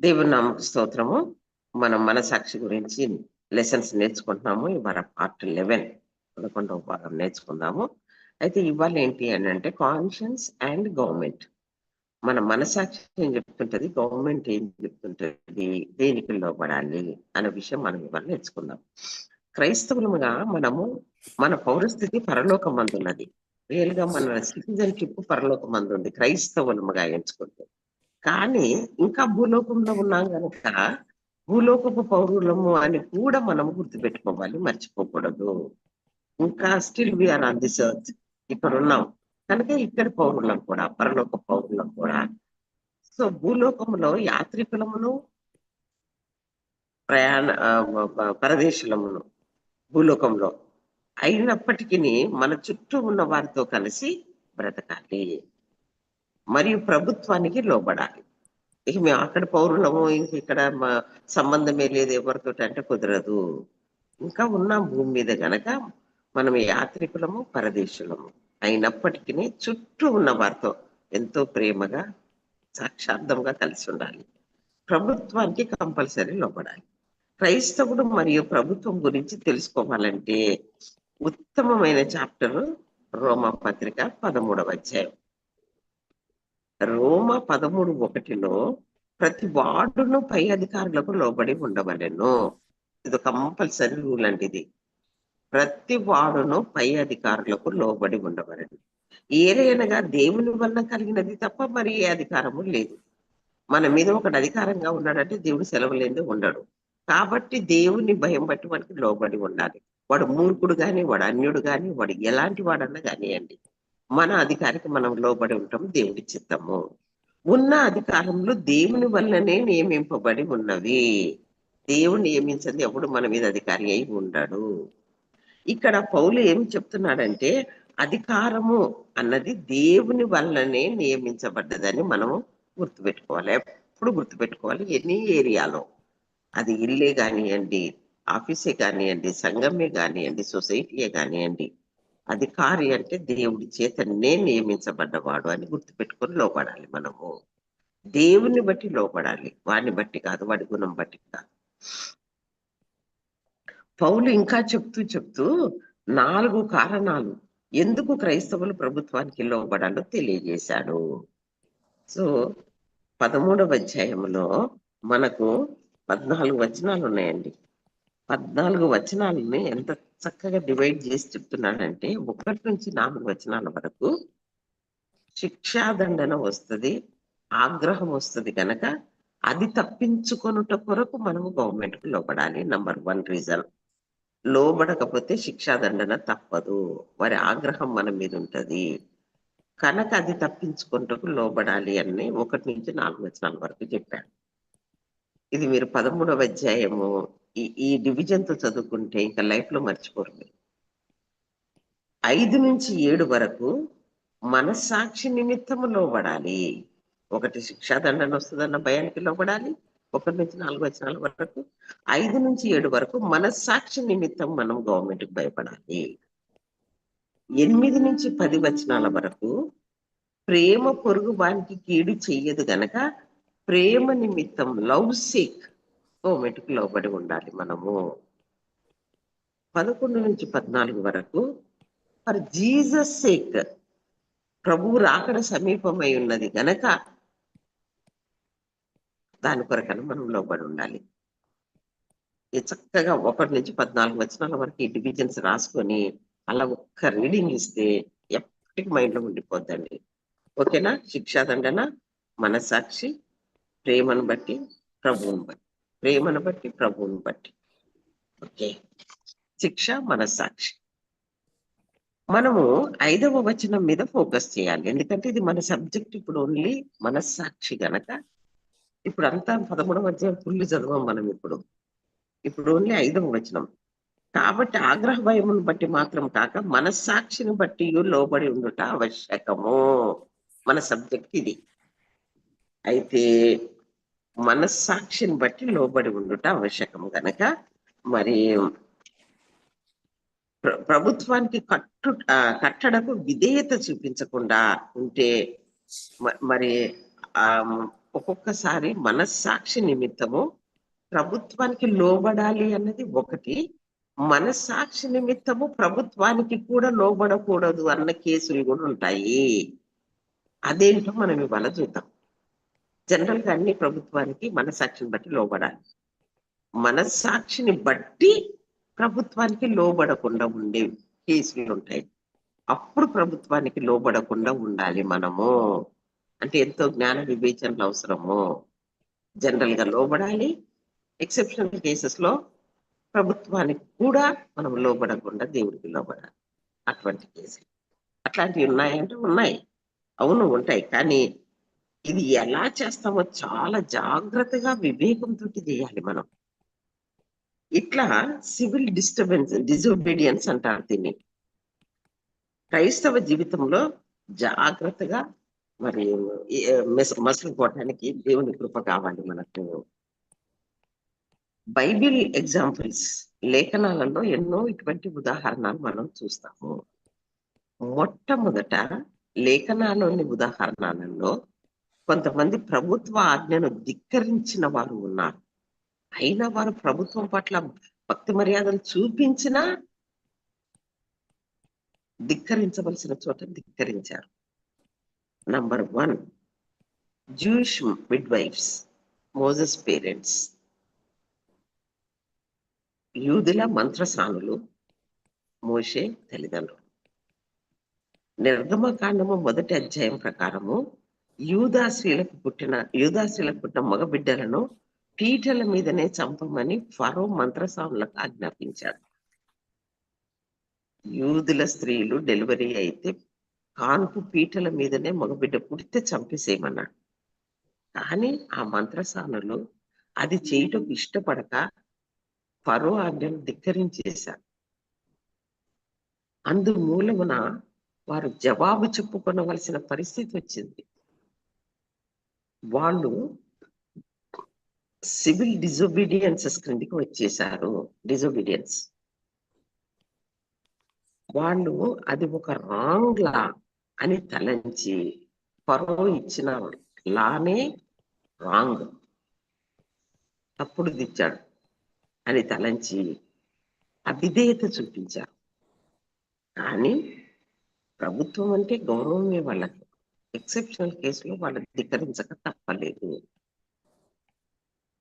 దేవుని నామకు స్తోత్రము. మనం మనసాక్షి గురించి లెసన్స్ నేర్చుకుంటున్నాము. ఇవాళ పార్ట్ లెవెన్ పదకొండవ భాగం నేర్చుకుందాము. అయితే ఇవాళ ఏంటి అని అంటే కాన్షియన్స్ అండ్ గవర్నమెంట్ మన మనసాక్షి ఏం చెప్తుంటది? గవర్నమెంట్ ఏం చెప్తుంటది? దేనికి లోపడాలి అనే విషయం మనం ఇవాళ నేర్చుకుందాం. క్రైస్తవులుగా మనము మన పౌరస్థితి పరలోక మందున్నది రియల్గా మన సిటిజన్షిప్ పరలోక మందు ఉంది క్రైస్తవులముగా ఎంచుకుంటే కానీ ఇంకా భూలోకంలో ఉన్నాం కనుక భూలోకపు పౌరులము అని కూడా మనం గుర్తుపెట్టుకోవాలి మర్చిపోకూడదు. ఇంకా still we are on this earth ఇక్కడ ఉన్నాం. కనుక ఇక్కడ పౌరులం కూడా పరలోక పౌరులం కూడా. సో భూలోకములో యాత్రికులమును ప్రయాణ పరదేశులమును భూలోకంలో అయినప్పటికీ మన చుట్టూ ఉన్న వారితో కలిసి బ్రతకాలి. మరియు ప్రభుత్వానికి లోబడాలి. ఇక మేము అక్కడ పౌరులము ఇంక ఇక్కడ మా సంబంధమే లేదు ఎవరితో అంటే కుదరదు. ఇంకా ఉన్నాం భూమి మీద గనక మనం యాత్రికులము పరదేశులము అయినప్పటికీ చుట్టూ ఉన్న వారితో ఎంతో ప్రేమగా సాక్షార్థంగా కలిసి ఉండాలి. ప్రభుత్వానికి కంపల్సరీ లోపడాలి క్రైస్తవుడు మరియు ప్రభుత్వం గురించి తెలుసుకోవాలంటే ఉత్తమమైన చాప్టర్ రోమా పత్రిక పదమూడవ అధ్యాయం. రోమ పదమూడు ఒకటిలో ప్రతి వార్డును పై అధికారులకు లోబడి ఉండవలెను. ఇది కంపల్సరీ రూల్ అంటే ఇది ప్రతి వాడును పై అధికారులకు లోబడి ఉండవలెను. ఏదైనగా దేవుని వలన కలిగినది తప్ప మరి ఏ అధికారము లేదు. మన మీద ఒకటి అధికారంగా ఉన్నాడంటే దేవుడు సెలవు లేనిదే ఉండడు. కాబట్టి దేవుని భయం బట్టి వాడికి లోబడి ఉండాలి. వాడు మూర్ఖుడు కానీ వాడు అన్యుడు కానీ వాడు ఎలాంటి వాడన్నా కానివ్వండి మన అధికారికి మనం లోబడి ఉంటాం దేవుడి చిత్తము. ఉన్న అధికారంలో దేవుని వల్లనే నియమింపబడి ఉన్నవి. దేవుడు నియమించింది ఎప్పుడు మన మీద అధికారి అయి ఉండడు. ఇక్కడ పౌలు ఏమి చెప్తున్నాడంటే అధికారము అన్నది దేవుని వల్లనే నియమించబడ్డదని మనము గుర్తుపెట్టుకోవాలి. ఎప్పుడు గుర్తుపెట్టుకోవాలి? ఎన్ని ఏరియాలో. అది ఇల్లే కానివ్వండి ఆఫీసే కానివ్వండి సంఘమే కానివ్వండి సొసైటీయే కానివ్వండి. అధికారి అంటే దేవుడి చేతనే నియమించబడ్డవాడు అని గుర్తుపెట్టుకొని లోపడాలి మనము. దేవుని బట్టి లోపడాలి వాడిని బట్టి కాదు వాడి గుణం బట్టి కాదు. పౌలు ఇంకా చెప్తూ చెప్తూ నాలుగు కారణాలు ఎందుకు క్రైస్తవులు ప్రభుత్వానికి లోబడాలో తెలియజేశాడు. సో పదమూడవ అధ్యాయంలో మనకు పద్నాలుగు వచనాలు ఉన్నాయండి పద్నాలుగు వచనాలని ఎంత చక్కగా డివైడ్ చేసి చెప్తున్నాడంటే ఒకటి నుంచి నాలుగు వచనాల వరకు శిక్షాదండన వస్తుంది ఆగ్రహం వస్తుంది కనుక అది తప్పించుకొనుట కొరకు మనము గవర్నమెంట్కు లోబడాలి. నంబర్ వన్ రీజన్ లోబడకపోతే శిక్షాదండన తప్పదు. వారి ఆగ్రహం మన మీద ఉంటుంది. కనుక అది తప్పించుకుంటకు లోబడాలి అని ఒకటి నుంచి నాలుగు వచనాల వరకు చెప్పాడు. ఇది మీరు పదమూడవ అధ్యాయము. ఈ ఈ డివిజన్తో చదువుకుంటే ఇంకా లైఫ్లో మర్చిపోరు ఐదు నుంచి ఏడు వరకు మనస్సాక్షి నిమిత్తము లోబడాలి ఒకటి శిక్షాదండన వస్తుందన్న భయానికి లోబడాలి. ఒకటి నుంచి నాలుగు వచనాల వరకు ఐదు నుంచి ఏడు వరకు మనస్సాక్షి నిమిత్తం మనం గవర్నమెంట్కి భయపడాలి. ఎనిమిది నుంచి పది వచనాల వరకు ప్రేమ పొరుగు వానికి కీడు చెయ్యదు గనక ప్రేమ నిమిత్తం లవ్ సేక్ ఓ మెటుకు లోబడి ఉండాలి మనము. పదకొండు నుంచి పద్నాలుగు వరకు ఫర్ జీసస్ సేక్ ప్రభువు రాకడ సమీపమై ఉన్నది గనక దాని కొరకన మనం లోబడి ఉండాలి. చక్కగా ఒకటి నుంచి పద్నాలుగు వచనాల వరకు ఈ డివిజన్స్ రాసుకొని అలా ఒక్క రీడింగ్ ఇస్తే ఎప్పటికి మైండ్లో ఉండిపోద్దండి. ఓకేనా? శిక్షాదండన మనసాక్షి ప్రేమను బట్టి ప్రభువుని బట్టి. ప్రేమను బట్టి ప్రభువుని బట్టి. ఓకే. శిక్ష మనసాక్షి మనము ఐదవ వచనం మీద ఫోకస్ చేయాలి. ఎందుకంటే ఇది మన సబ్జెక్ట్ ఇప్పుడు ఓన్లీ మనస్సాక్షి గనక. ఇప్పుడు అంతా పదమూడవ అధ్యాయం ఫుల్ చదవం మనం ఇప్పుడు. ఇప్పుడు ఓన్లీ ఐదవ వచనం. కాబట్టి ఆగ్రహ భయమును బట్టి మాత్రం కాక మనస్సాక్షిని బట్టి లోబడి ఉండుట ఆవశ్యకము. మన సబ్జెక్ట్ ఇది. అయితే మనస్సాక్షిని బట్టి లోబడి ఉండుట ఆవశ్యకం గనక. మరి ప్ర- ప్రభుత్వానికి కట్టు కట్టడకు విధేయత చూపించకుండా ఉంటే మరి ఒక్కొక్కసారి మనస్సాక్షి నిమిత్తము ప్రభుత్వానికి లోబడాలి అన్నది ఒకటి. మనస్సాక్షి నిమిత్తము ప్రభుత్వానికి కూడా లోబడకూడదు అన్న కేసులు కూడా ఉంటాయి. అదేంటో మనం ఇవాళ చూద్దాం. జనరల్గా అన్ని ప్రభుత్వానికి మనస్సాక్షిని బట్టి లోబడాలి. మనస్సాక్షిని బట్టి ప్రభుత్వానికి లోబడకుండా ఉండే కేసులు ఉంటాయి. అప్పుడు ప్రభుత్వానికి లోబడకుండా ఉండాలి మనము. అంటే ఎంతో జ్ఞాన వివేచనలు అవసరము. జనరల్గా లోబడాలి. ఎక్సెప్షనల్ కేసెస్లో ప్రభుత్వానికి కూడా మనం లోబడకుండా దేవుడికి లోబడాలి. అటువంటి కేసులు. అట్లాంటివి ఉన్నాయంటే ఉన్నాయి. అవును ఉంటాయి. కానీ ఇది ఎలా చేస్తామో చాలా జాగ్రత్తగా వివేకంతో చేయాలి మనం. ఇట్లా సివిల్ డిస్టర్బెన్స్ డిజోబీడియన్స్ అంటారు దీన్ని. క్రైస్తవ జీవితంలో జాగ్రత్తగా మరి మసులుకోవటానికి దేవుని కృప కావాలి మనకు. బైబిల్ ఎగ్జాంపుల్స్ లేఖనాలలో ఎన్నో ఇటువంటి ఉదాహరణలు మనం చూస్తాము. మొట్టమొదట లేఖనాలోని ఉదాహరణలలో కొంతమంది ప్రభుత్వ ఆజ్ఞను ధిక్కరించిన వారు ఉన్నారు. అయినా వారు ప్రభుత్వం పట్ల భక్తి మర్యాదలు చూపించినా ధిక్కరించవలసిన చోట ధిక్కరించారు. Number one Jewish midwives Moses parents యూదుల మంత్రసానులు మోషే తల్లిదండ్రులు. నిర్గమకాండము మొదటి అధ్యాయం ప్రకారము యూదాశ్రీలకు పుట్టిన యూదాశ్రీలకు పుట్టిన మగబిడ్డలను పీటల మీదనే చంపమని ఫరో మంత్రసానులకు ఆజ్ఞాపించాడు. యూదుల స్త్రీలు డెలివరీ అయితే కాన్పు పీటల మీదనే మగబిడ్డ పుడితే చంపేసేయమన్నాడు. కానీ ఆ మంత్రసానులు అది చేయటం ఇష్టపడక ఫరో ఆజ్ఞను ధిక్కరించేశారు. అందు మూలమున వారు జవాబు చెప్పుకొనవలసిన పరిస్థితి వచ్చింది. వాళ్ళు సివిల్ డిజొబీడియన్సెస్ క్రిందికి వచ్చేసారు డిజొబీడియన్స్ వాళ్ళు అది ఒక రాంగ్ లా అని తలంచి పరో ఇచ్చిన లానే రాంగ్. తప్పుడు దిచ్చాడు అని తలంచి అవిధేయత చూపించారు. కానీ ప్రభుత్వం అంటే గౌరవమే వాళ్ళకి. ఎక్సెప్షనల్ కేసులో వాళ్ళు ధిక్కరించక తప్పలేదు.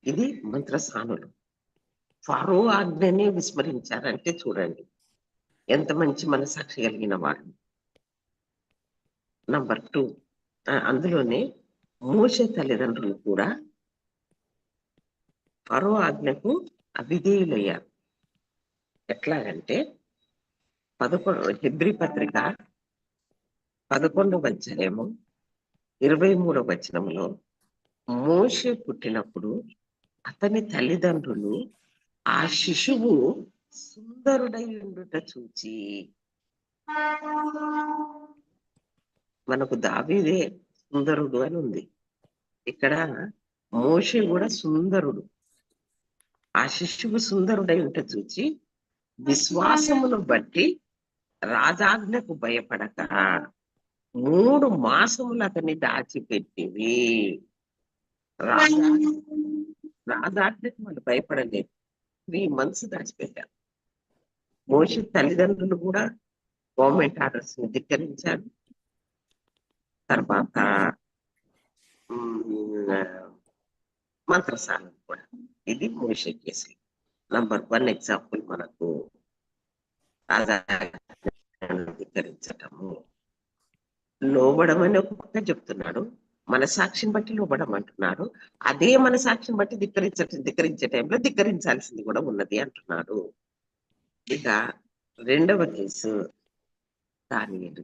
ఇది మంత్రస్థానులు ఫారో ఆజ్ఞనే విస్మరించారంటే చూడండి. ఎంత మంచి మనసాక్షి కలిగిన వాళ్ళు. నంబర్ టూ అందులోనే మోస తల్లిదండ్రులు కూడా ఫరో ఆజ్ఞకు అవిధేయులయ్యారు. ఎట్లాగంటే పదకొండు హెబ్రి పత్రిక పదకొండవ అధ్యాయము ఇరవై మూడవ వచనంలో మోషే పుట్టినప్పుడు అతని తల్లిదండ్రులు ఆ శిశువు సుందరుడై ఉండుట చూచి. మనకు దావీదే సుందరుడు అని ఉంది. ఇక్కడ మోషే కూడా సుందరుడు. ఆ శిశువు సుందరుడై ఉంట చూచి విశ్వాసమును బట్టి రాజాజ్ఞకు భయపడక. మూడు మాసములు అతన్ని దాచిపెట్టివి. రాజా రాజాజ్ఞకు వాళ్ళు భయపడలేదు. Three months దాచిపెట్టారు. మోషి తల్లిదండ్రులు కూడా గవర్నమెంట్ ఆర్డర్స్ని ధిక్కరించారు. తర్వాత మంత్రసాలను కూడా. ఇది మోషే కేసు నంబర్ వన్ ఎగ్జాంపుల్ మనకు రాజా ధిక్కరించటము. లోబడమని ఒక చెప్తున్నాడు. మన సాక్షిని బట్టి లోబడం అంటున్నాడు అదే మన సాక్షిని బట్టి ధిక్కరించ ధిక్కరించే టైంలో ధిక్కరించాల్సింది కూడా ఉన్నది అంటున్నాడు. ఇక రెండవ కేసు దానియలు.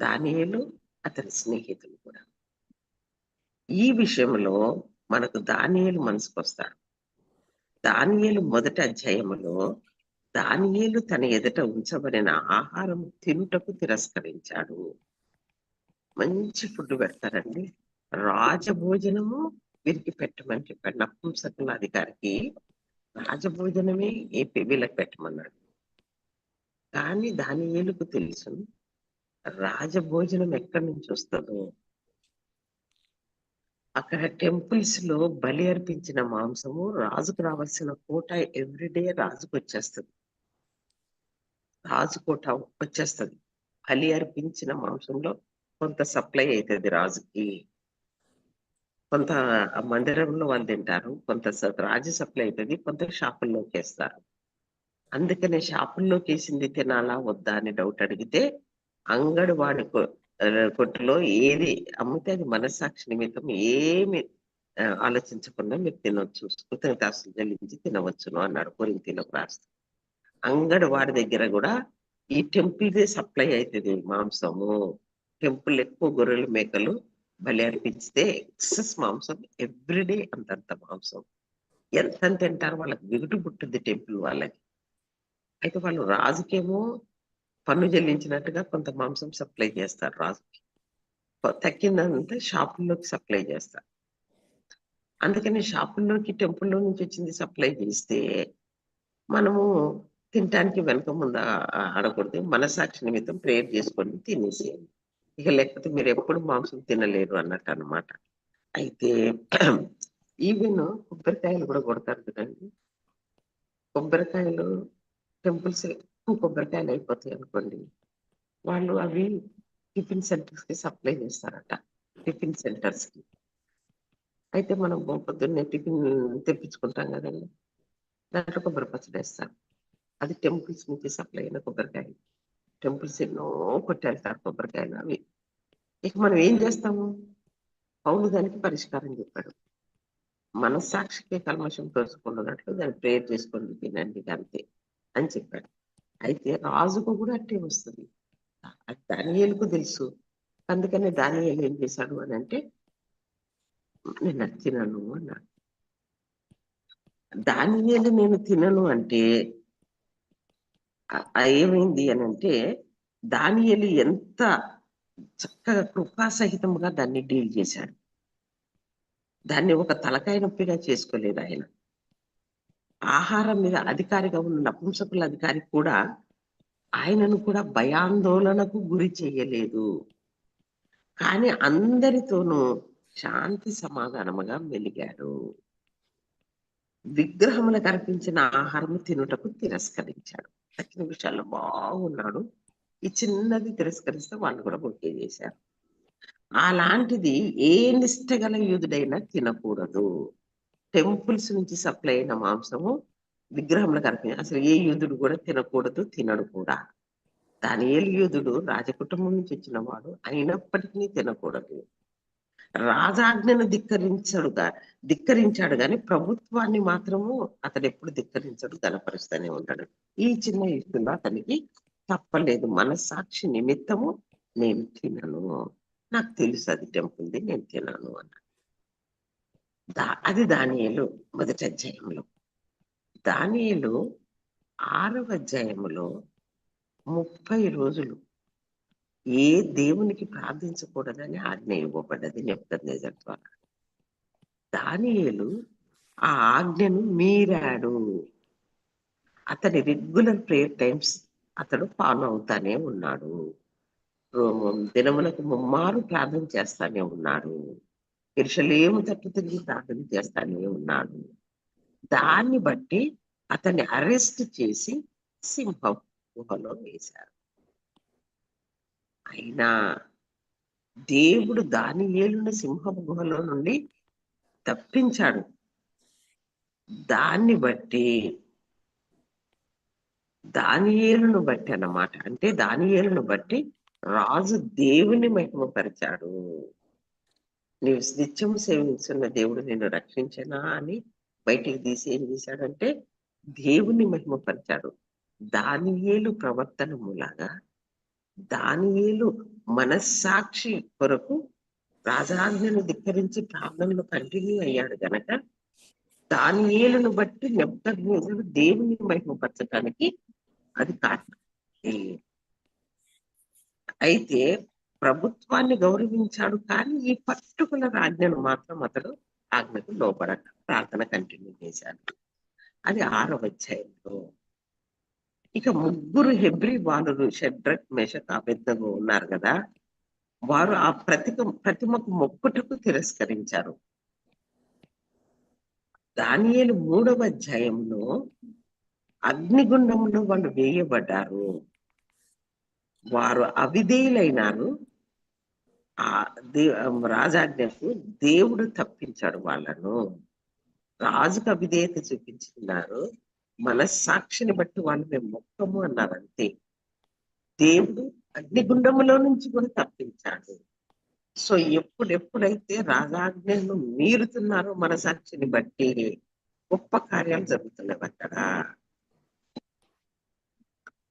దానియలు అతని స్నేహితులు కూడా. ఈ విషయంలో మనకు దానియలు మనసుకొస్తాడు. దానియలు మొదటి అధ్యాయములో దానియేలు తన ఎదుట ఉంచబడిన ఆహారం తినుటకు తిరస్కరించాడు. మంచి ఫుడ్ పెడతారండి. రాజభోజనము వీరికి పెట్టమని చెప్పాడు. నపుంసకుల అధికారికి రాజభోజనమే ఏ వీళ్ళకి పెట్టమన్నాడు. కానీ దాని ఏలుకు తెలుసు రాజభోజనం ఎక్కడి నుంచి వస్తుందో. అక్కడ టెంపుల్స్లో బలి అర్పించిన మాంసము రాజుకు రావాల్సిన కోట ఎవ్రీడే రాజుకు వచ్చేస్తుంది రాజుకోట వచ్చేస్తుంది. బలి అర్పించిన మాంసంలో కొంత సప్లై అవుతుంది రాజుకి. కొంత మందిరంలో వాళ్ళు తింటారు. కొంత రాజు సప్లై అవుతుంది కొంత షాపుల్లోకి వేస్తారు. అందుకనే షాపుల్లోకి వేసింది తినాలా వద్దా అని డౌట్ అడిగితే అంగడి వాడి కొ- కొట్టులో ఏది అమ్మితే అది మనస్సాక్షి నిమిత్తం ఏమి ఆలోచించకుండా మీరు తినొచ్చు. కృతజ్ఞతాస్తులు చెల్లించి తినవచ్చును అన్నాడు. కొరింతీలోకి రాస్తూ అంగడి వారి దగ్గర కూడా ఈ టెంపుల్ సప్లై అవుతుంది మాంసము. టెంపుల్ ఎక్కువ గొర్రెలు మేకలు బలి అర్పించితే ఎక్సెస్ మాంసం ఎవ్రీడే అంతంత మాంసం. ఎంత తింటారు వాళ్ళకి విగుటు పుట్టింది టెంపుల్ వాళ్ళకి. అయితే వాళ్ళు రాజుకేమో పన్ను చెల్లించినట్టుగా కొంత మాంసం సప్లై చేస్తారు రాజుకి. తగ్గిందంతా షాపుల్లోకి సప్లై చేస్తారు. అందుకని షాపుల్లోకి టెంపుల్లో నుంచి వచ్చింది సప్లై చేస్తే మనము తినటానికి వెనక ముందు ఆడకూడదు. మనసాక్షి నిమిత్తం ప్రేయర్ చేసుకొని తినేసేయండి. ఇక లేకపోతే మీరు ఎప్పుడు మాంసం తినలేరు అన్నట్టు అనమాట అయితే ఈవెన్ కొబ్బరికాయలు కూడా కొడతారు కదండి. కొబ్బరికాయలు టెంపుల్స్ ఎక్కువ కొబ్బరికాయలు అయిపోతాయి అనుకోండి. వాళ్ళు అవి టిఫిన్ సెంటర్స్కి సప్లై చేస్తారట. టిఫిన్ సెంటర్స్కి అయితే మనం పొద్దున్నే టిఫిన్ తెప్పించుకుంటాం కదండి. దాంట్లో కొబ్బరి పచ్చడి వేస్తారు. అది టెంపుల్స్ నుంచి సప్లై అయిన కొబ్బరికాయలు. టెంపుల్స్ ఎన్నో కొట్టేస్తారు కొబ్బరికాయలు అవి. ఇక మనం ఏం చేస్తాము? పౌలు దానికి పరిష్కారం చెప్పాడు. మనస్సాక్షికే కల్మషం తోచుకున్నట్లు దాన్ని ప్రేయర్ చేసుకోండి తినండి అంతే అని చెప్పాడు. అయితే రాజుకు కూడా అట్టే వస్తుంది. దానియలకు తెలుసు. అందుకనే దానియలు ఏం చేశాడు అని అంటే నేను తినను అన్నాడు. దానియలు నేను తినను అంటే ఏమైంది అని అంటే దానియలు ఎంత చక్కగా కృపాసహితంగా దాన్ని డీల్ చేశాడు. దాన్ని ఒక తలకాయ నొప్పిగా చేసుకోలేదు ఆయన. ఆహారం మీద అధికారిగా ఉన్న నపుంసకుల అధికారి కూడా ఆయనను కూడా భయాందోళనకు గురి చేయలేదు. కానీ అందరితోనూ శాంతి సమాధానముగా మెలిగాడు. విగ్రహములకు అర్పించిన ఆహారం తినుటకు తిరస్కరించాడు. తక్కిన విషయాల్లో బాగున్నాడు. ఈ చిన్నది తిరస్కరిస్తే వాళ్ళు కూడా బొక్కే చేశారు. అలాంటిది ఏ నిష్టగల యూదుడైనా తినకూడదు. టెంపుల్స్ నుంచి సప్లై అయిన మాంసము విగ్రహంలో అర్పించ అసలు ఏ యూదుడు కూడా తినకూడదు తినడు కూడా. దానియేలు యూదుడు రాజకుటుంబం నుంచి వచ్చిన వాడు అయినప్పటికీ తినకూడదు. రాజాజ్ఞను ధిక్కరించడుగా ధిక్కరించాడు కానీ ప్రభుత్వాన్ని మాత్రము అతడు ఎప్పుడు ధిక్కరించడు గనపరుస్తూనే ఉంటాడు. ఈ చిన్న విషయంలో అతనికి తప్పలేదు. మనస్సాక్షి నిమిత్తము నేను తినను. నాకు తెలుసు అది టెంపుల్ది నేను తినను అన్నాడు. దా అది దానియలు మొదటి అధ్యాయంలో. దానియలు ఆరవ అధ్యాయంలో ముప్పై రోజులు ఏ దేవునికి ప్రార్థించకూడదని ఆజ్ఞ ఇవ్వబడ్డది నెప్పుకొనేజర్ ద్వారా. దానియేలు ఆ ఆజ్ఞను మీరాడు. అతని రెగ్యులర్ ప్రేయర్ టైమ్స్ అతడు ఫాలో అవుతానే ఉన్నాడు. దినములకు ముమ్మారు ప్రార్థన చేస్తానే ఉన్నాడు. ఇరుషలేము తట్టు తిరిగి ప్రార్థన చేస్తానే ఉన్నాడు. దాన్ని బట్టి అతన్ని అరెస్ట్ చేసి సింహం గుహలో వేశారు. అయినా దేవుడు దాని ఏలుని సింహం గుహలో నుండి తప్పించాడు. దాన్ని బట్టి దానియేలును బట్టి అన్నమాట. అంటే దానియేలును బట్టి రాజు దేవుని మహిమపరిచాడు. నీవు నిత్యము సేవించున్న దేవుడు నిన్ను రక్షించనా అని బయటికి తీసి ఏం చేశాడంటే దేవుని మహిమపరిచాడు. దానియేలు ప్రవర్తన మూలాగా దానియేలు మనస్సాక్షి కొరకు రాజాజ్ఞను ధిక్కరించి ప్రార్థనలు కంటిన్యూ అయ్యాడు గనక దానియేలును బట్టి నెమ్మది దేవుని మహిమపరచడానికి అది కారణం. అయితే ప్రభుత్వాన్ని గౌరవించాడు కానీ ఈ పర్టికులర్ ఆజ్ఞను మాత్రం అతడు ఆజ్ఞకు లోపడక ప్రార్థన కంటిన్యూ చేశాడు. అది ఆరవ అధ్యాయంలో ఇక ముగ్గురు హెబ్రి బాలురు షడ్రక్ మెషక్ అబెద్దగు ఉన్నారు కదా. వారు ఆ ప్రతిక ప్రతిమకు మొక్కుటకు తిరస్కరించారు. దానియేలు మూడవ అధ్యాయంలో అగ్నిగుండంలో వాళ్ళు వేయబడ్డారు. వారు అవిధేయులైనారు. ఆ దే రాజాజ్ఞకు దేవుడు తప్పించాడు వాళ్ళను. రాజుకు అవిధేయత చూపించుకున్నారు. మనస్సాక్షిని బట్టి వాళ్ళు మేము మొక్కము అన్నారు అంతే దేవుడు అగ్నిగుండములో నుంచి కూడా తప్పించాడు. సో ఎప్పుడెప్పుడైతే రాజాజ్ఞను మీరుతున్నారో మనసాక్షిని బట్టి గొప్ప కార్యాలు జరుగుతున్నాయి అక్కడ.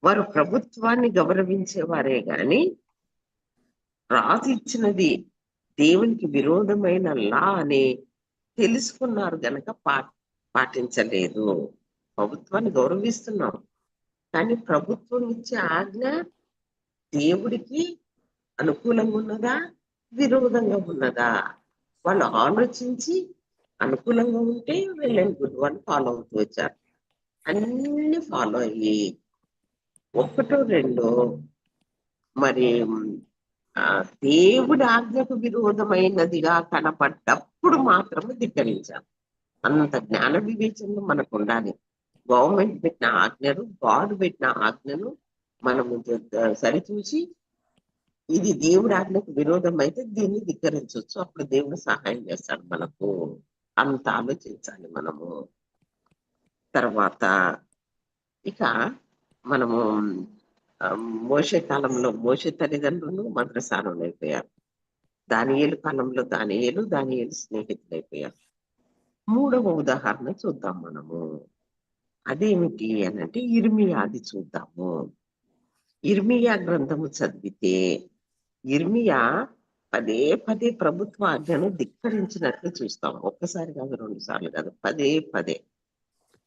వారు ప్రభుత్వాన్ని గౌరవించేవారే గాని రాజు ఇచ్చినది దేవునికి విరోధమైన లా అని తెలుసుకున్నారు గనక పా పాటించలేదు. ప్రభుత్వాన్ని గౌరవిస్తున్నాం. కానీ ప్రభుత్వం ఇచ్చే ఆజ్ఞ దేవుడికి అనుకూలంగా ఉన్నదా? విరోధంగా ఉన్నదా? వాళ్ళు ఆలోచించి అనుకూలంగా ఉంటే వెళ్ళని గుడ్ వాళ్ళు ఫాలో అవుతూ వచ్చారు. అన్ని ఫాలో అయ్యి ఒకటో రెండో మరి దేవుడి ఆజ్ఞకు విరోధమైనదిగా కనపడ్డప్పుడు మాత్రమే ధిక్కరించాం. అంత జ్ఞాన వివేచనలు మనకు ఉండాలి. గవర్నమెంట్ పెట్టిన ఆజ్ఞను గాడ్ పెట్టిన ఆజ్ఞను మనము సరిచూసి ఇది దేవుడి ఆజ్ఞకు విరోధం అయితే దీన్ని ధిక్కరించవచ్చు. అప్పుడు దేవుడు సహాయం చేస్తాడు మనకు. అంత ఆలోచించాలి మనము. తర్వాత ఇక మనము మోసే మోషే కాలంలో మోషే తల్లిదండ్రులు మంత్రసానులు అయిపోయారు దానియేలు కాలంలో దానియేలు దానియేలు స్నేహితులు అయిపోయారు మూడవ ఉదాహరణ చూద్దాం మనము. అదేమిటి అని అంటే ఇర్మియాది చూద్దాము. ఇర్మియా గ్రంథము చదివితే ఇర్మియా పదే పదే ప్రభుత్వ ఆజ్ఞను ధిక్కరించినట్లు చూస్తాం. ఒక్కసారి కాదు రెండు సార్లు కాదు పదే పదే.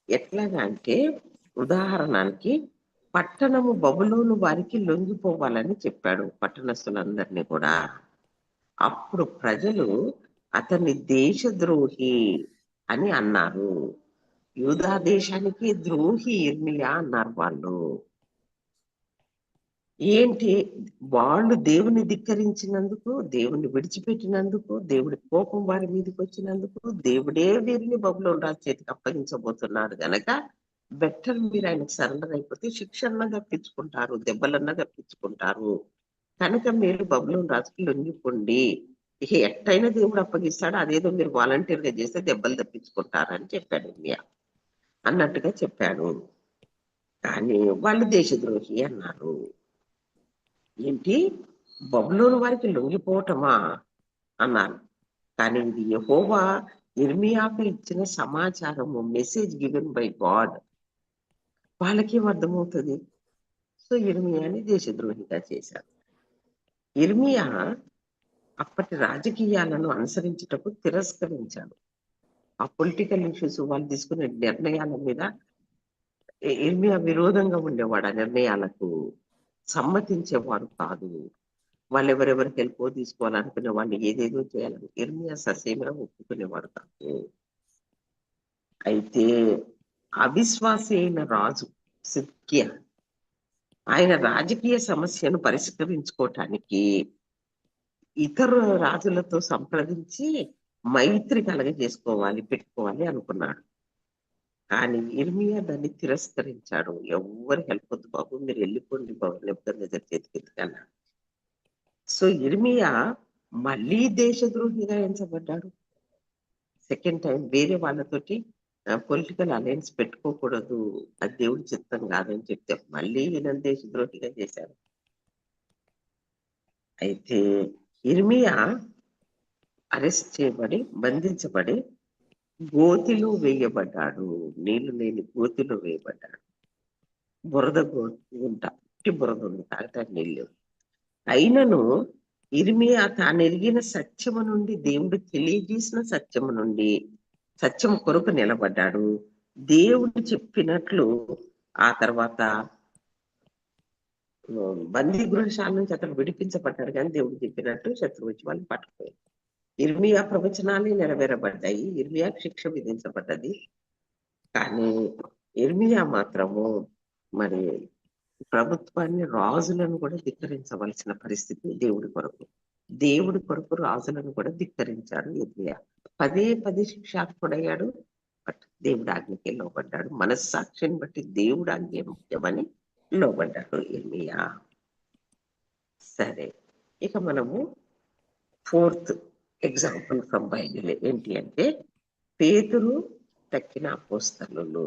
ఎట్లాగా అంటే ఉదాహరణకి పట్టణము బబులోను వారికి లొంగిపోవాలని చెప్పాడు పట్టణస్తులందరినీ కూడా. అప్పుడు ప్రజలు అతన్ని దేశద్రోహి అని అన్నారు. యూదా దేశానికి ద్రోహి ఇర్మియా అన్నారు వాళ్ళు. ఏంటి? వాళ్ళు దేవుని ధిక్కరించినందుకు దేవుని విడిచిపెట్టినందుకు దేవుడి కోపం వారి మీదకి వచ్చినందుకు దేవుడే వీరిని బబులోని రాజు చేతికి అప్పగించబోతున్నాడు గనక బెటర్ మీరు ఆయనకు సరెండర్ అయిపోతే శిక్షణ తప్పించుకుంటారు దెబ్బలన్నా తప్పించుకుంటారు. కనుక మీరు బబులోని రాజుకి లొంగిపోండి. ఇక ఎట్టయినా దేవుడు అప్పగిస్తాడు అదేదో మీరు వాలంటీర్గా చేస్తే దెబ్బలు తప్పించుకుంటారని చెప్పాడు ఇండియా అన్నట్టుగా చెప్పాడు కానీ వాళ్ళు దేశద్రోహి అన్నారు. ఏంటి? బబులోని వారికి లొంగిపోవటమా అన్నారు. కానీ ఇది యహోవా ఇర్మియాకు ఇచ్చిన సమాచారము మెసేజ్ గివెన్ బై గాడ్ వాళ్ళకి అర్థమవుతుంది? సో ఇర్మియాని దేశద్రోహిగా చేశారు. ఇర్మియా అప్పటి రాజకీయాలను అనుసరించుటకు తిరస్కరించాడు. ఆ పొలిటికల్ ఇష్యూస్ వాళ్ళు తీసుకునే నిర్ణయాల మీద ఇర్మియా విరోధంగా ఉండేవాడు ఆ నిర్ణయాలకు? సమ్మతించేవాడు కాదు. వాళ్ళు ఎవరెవరికి వెళ్ళిపో తీసుకోవాలనుకునే వాళ్ళు ఏదేదో చేయాలని ఇర్మియా ససేమిరా ఒప్పుకునేవాడు కాదు. అయితే అవిశ్వాసి అయిన రాజు సిద్కియ ఆయన రాజకీయ సమస్యను పరిష్కరించుకోవటానికి ఇతర రాజులతో సంప్రదించి మైత్రి కలగజేసుకోవాలి పెట్టుకోవాలి అనుకున్నాడు. కానీ ఇర్మియా దాన్ని తిరస్కరించాడు. ఎవరు హెల్ప్ వద్దు బాబు మీరు వెళ్ళిపోండి బాబు నెప్పుకొని చేతికి ఎత్తుకన్నాడు సో ఇర్మియా మళ్ళీ దేశద్రోహిగా ఎంచబడ్డాడు. సెకండ్ టైం వేరే వాళ్ళతోటి పొలిటికల్ అలయన్స్ పెట్టుకోకూడదు అది దేవుడి చిత్తం కాదని చెప్తే మళ్ళీ ఈయన దేశద్రోహిగా చేశారు అయితే ఇర్మియా అరెస్ట్ చేయబడి బంధించబడి గోతిలో వేయబడ్డాడు. నీళ్ళు లేని గోతిలో వేయబడ్డాడు. బురద గో గుంట బురద ఉంది తాగటానికి నీళ్ళు అయినను ఇర్మియా తాను ఎరిగిన సత్యము నుండి దేవుడు తెలియజేసిన సత్యము నుండి సత్యం కొరకు నిలబడ్డాడు. దేవుడు చెప్పినట్లు ఆ తర్వాత బందీ గృహశాల నుంచి అతను విడిపించబడ్డాడు. కానీ దేవుడు చెప్పినట్టు శత్రువు వచ్చి వాళ్ళని పట్టుకోయారు ఇర్మియా ప్రవచనాలు నెరవేరబడ్డాయి. ఇర్మియా శిక్ష విధించబడ్డది. కానీ ఇర్మియా మాత్రము మరి ప్రభుత్వాన్ని రాజులను కూడా ధిక్కరించవలసిన పరిస్థితి దేవుడి కొరకు. దేవుడి కొరకు రాజులను కూడా ధిక్కరించాడు ఇర్మియా. పదే పదే శిక్షార్హుడయ్యాడు. బట్ దేవుడు ఆజ్ఞకి లోబడ్డాడు. మనస్సాక్షిని బట్టి దేవుడు ఆజ్ఞ ముఖ్యమని లోబడ్డాడు ఇర్మియా. సరే. ఇక మనము ఫోర్త్ ఎగ్జాంపుల్ ఫ్రమ్ బైబిల్ ఏంటి అంటే పేతురు తక్కిన అపోస్తలు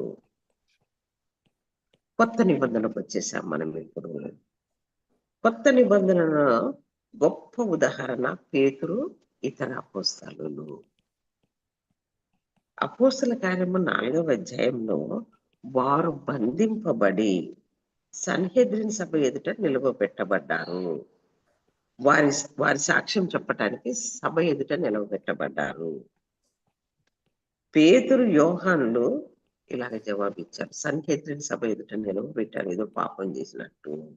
కొత్త నిబంధనకు వచ్చేసాం మనం ఇప్పుడు. కొత్త నిబంధనలో గొప్ప ఉదాహరణ పేతురు ఇతర అపోస్తలు అపోస్తల కార్యము నాలుగవ అధ్యాయంలో వారు బంధింపబడి సన్హెద్రిన్ సభ ఎదుట నిలువబెట్టబడ్డారు. వారి వారి సాక్ష్యం చెప్పటానికి సభ ఎదుట నిలవబెట్టబడ్డారు. పేతురు యోహాన్లు ఇలాగ జవాబిచ్చారు. సన్హెద్రిన్ సభ ఎదుట నిలవబెట్టారు. ఏదో పాపం చేసినట్టు.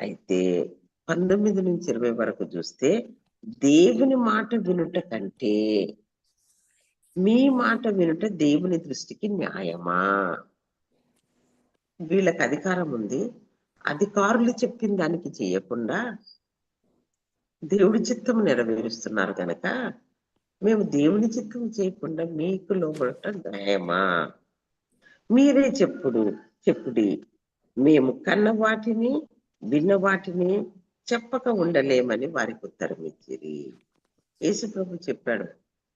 అయితే పంతొమ్మిది నుంచి ఇరవై వరకు చూస్తే దేవుని మాట వినుట కంటే మీ మాట వినుట దేవుని దృష్టికి న్యాయమా? వీళ్ళకి అధికారం ఉంది. అధికారులు చెప్పిన దానికి చేయకుండా దేవుడి చిత్తం నెరవేరుస్తున్నారు కనుక మేము దేవుని చిత్తం చేయకుండా మీకు లోబడటం న్యాయమా? మీరే చెప్పుడు చెప్పుడి. మేము కన్న వాటిని విన్న వాటిని చెప్పక ఉండలేమని వారికి ఉత్తరం ఇచ్చిరి. యేసుప్రభు చెప్పాడు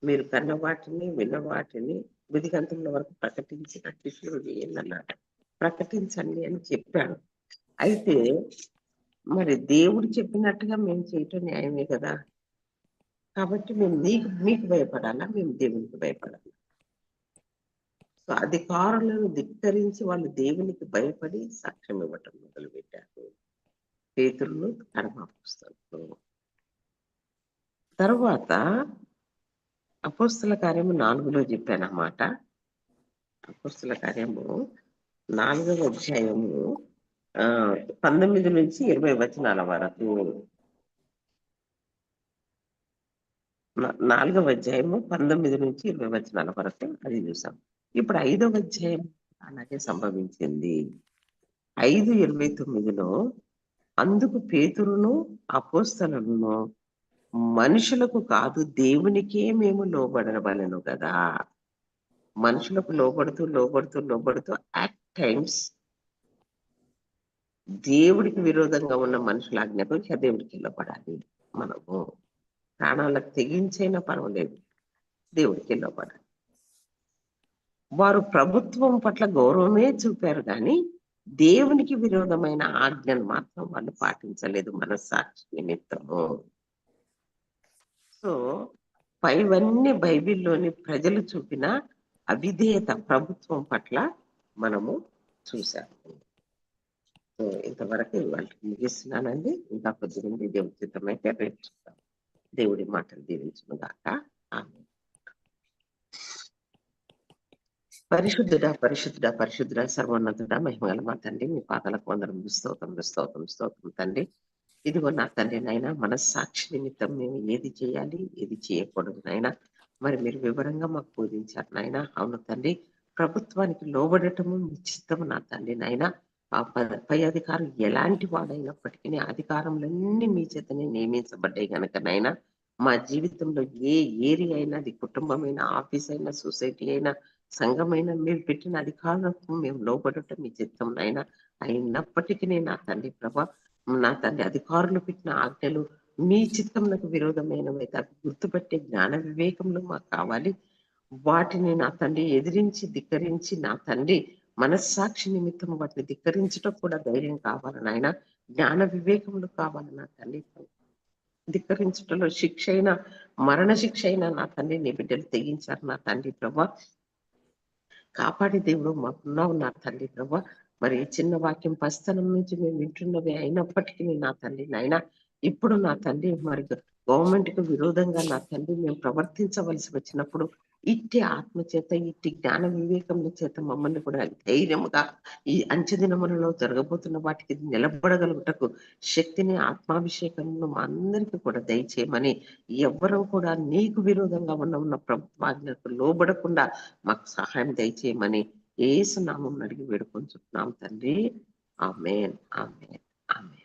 మీరు కన్న వాటిని విన్న వాటిని బుధిగంతుల వరకు ప్రకటించిన శిష్యులు ఏందన్నాడు ప్రకటించండి అని చెప్పాడు. అయితే మరి దేవుడు చెప్పినట్టుగా మేము చేయటం న్యాయమే కదా? కాబట్టి మేము నీకు మీకు భయపడాలా? మేము దేవునికి భయపడాలా? సో అధికారులను ధిక్కరించి వాళ్ళు దేవునికి భయపడి సాక్ష్యం ఇవ్వటం మొదలు పెట్టారు పేతులను కడమాపుస్తారు తర్వాత అపోస్తుల కార్యము నాలుగులో చెప్పాను అన్నమాట అపోస్తుల కార్యము నాలుగవ అధ్యాయము పంతొమ్మిది నుంచి ఇరవై వచనాల వరకు. నాలుగవ అధ్యాయము పంతొమ్మిది నుంచి ఇరవై వచనాల వరకు అది చూసాం. ఇప్పుడు ఐదవ అధ్యాయం అలాగే సంభవించింది. ఐదు ఇరవై తొమ్మిదిలో అందుకు పేతురును అపోస్తలను మనుషులకు కాదు దేవునికే మేము లోబడవలను కదా మనుషులకు లోబడుతూ లోబడుతూ లోబడుతూ అట్ టైమ్స్ దేవుడికి విరోధంగా ఉన్న మనుషుల ఆజ్ఞకు దేవుడికి లోపడాలి మనము. ప్రాణాలకు తెగించైనా పర్వాలేదు దేవుడికి లోపడాలి వారు ప్రభుత్వం పట్ల గౌరవమే చూపారు కానీ దేవునికి విరోధమైన ఆజ్ఞను మాత్రం వాళ్ళు పాటించలేదు మనస్సాక్షి నిమిత్తము. సో పైవన్నీ బైబిల్లోని ప్రజలు చూపిన అవిధేయత ప్రభుత్వం పట్ల మనము చూసాము ఇంతవరకు వాళ్ళకి ముగిస్తున్నానండి ఇంకా కొద్ది మంది దేవుడి చిత్తమైతే రేపు చూద్దాం. దేవుడి మాటలు దీవించను గాక. ఆమె పరిశుద్ధుడ పరిశుద్ధుడ పరిశుద్ధుడా సర్వోన్నతుడా మహిమగల మా తండ్రి మీ పాదాలకు వందరం స్తోత్రం స్తోత్రం స్తోత్రం తండ్రి. ఇదిగో నా తండ్రి నాయన మనస్సాక్షి నిమిత్తం మేము ఏది చేయాలి ఏది చేయకూడదు నాయన? మరి మీరు వివరంగా మాకు బోధించారు నాయన. అవును తండ్రి ప్రభుత్వానికి లోబడటము మీ నా తండ్రి నాయన. ఆ పై అధికారం ఎలాంటి వాడైనప్పటికీ ఆ అధికారములన్నీ మీ చేతనే నియమించబడ్డాయి కనుకనైనా మా జీవితంలో ఏ ఏరియా అయినా అది కుటుంబమైన ఆఫీస్ అయినా సొసైటీ అయినా సంఘమైన మీరు పెట్టిన అధికారులకు మేము లోబడటం మీ చిత్తం అయినప్పటికీ అయినప్పటికీ నా తండ్రి ప్రభా నా తండ్రి అధికారులు పెట్టిన ఆజ్ఞలు మీ చిత్తంలకు విరోధమైనవైతే అవి గుర్తుపట్టే జ్ఞాన వివేకంలో మాకు కావాలి. వాటిని నా తండ్రి ఎదిరించి ధిక్కరించి నా తండ్రి మనస్సాక్షి నిమిత్తం వాటిని ధిక్కరించడం కూడా ధైర్యం కావాలి నాయన. జ్ఞాన వివేకములు కావాలి నా తల్లి. ధిక్కరించటంలో శిక్ష అయినా మరణ శిక్ష అయినా నా తండ్రి నీ బిడ్డలు తెగించారు నా తండ్రి ప్రభా. కాపాడి దేవుడు మాకున్నావు నా తండ్రి ప్రభా. మరి చిన్న వాక్యం పస్తనం నుంచి మేము వింటున్నవి అయినప్పటికీ నా తల్లి నాయన. ఇప్పుడు నా తండ్రి మరి గవర్నమెంట్కు విరోధంగా నా తండ్రి మేము ప్రవర్తించవలసి వచ్చినప్పుడు ఇట్టి ఆత్మ చేత ఇట్టి జ్ఞాన వివేకముల చేత మమ్మల్ని కూడా ధైర్యముగా ఈ అంచెదినములలో జరగబోతున్న వాటికి నిలబడగలుగుటకు శక్తిని ఆత్మాభిషేకమును మా అందరికీ కూడా దయచేయమని ఎవ్వరూ కూడా నీకు విరోధంగా ఉన్న ఉన్న ప్రభుత్వాజ్ఞకు లోబడకుండా మాకు సహాయం దయచేయమని ఏసు నామం అడిగి వేడుకొంచుతున్నాం తండ్రి. Amen amen amen.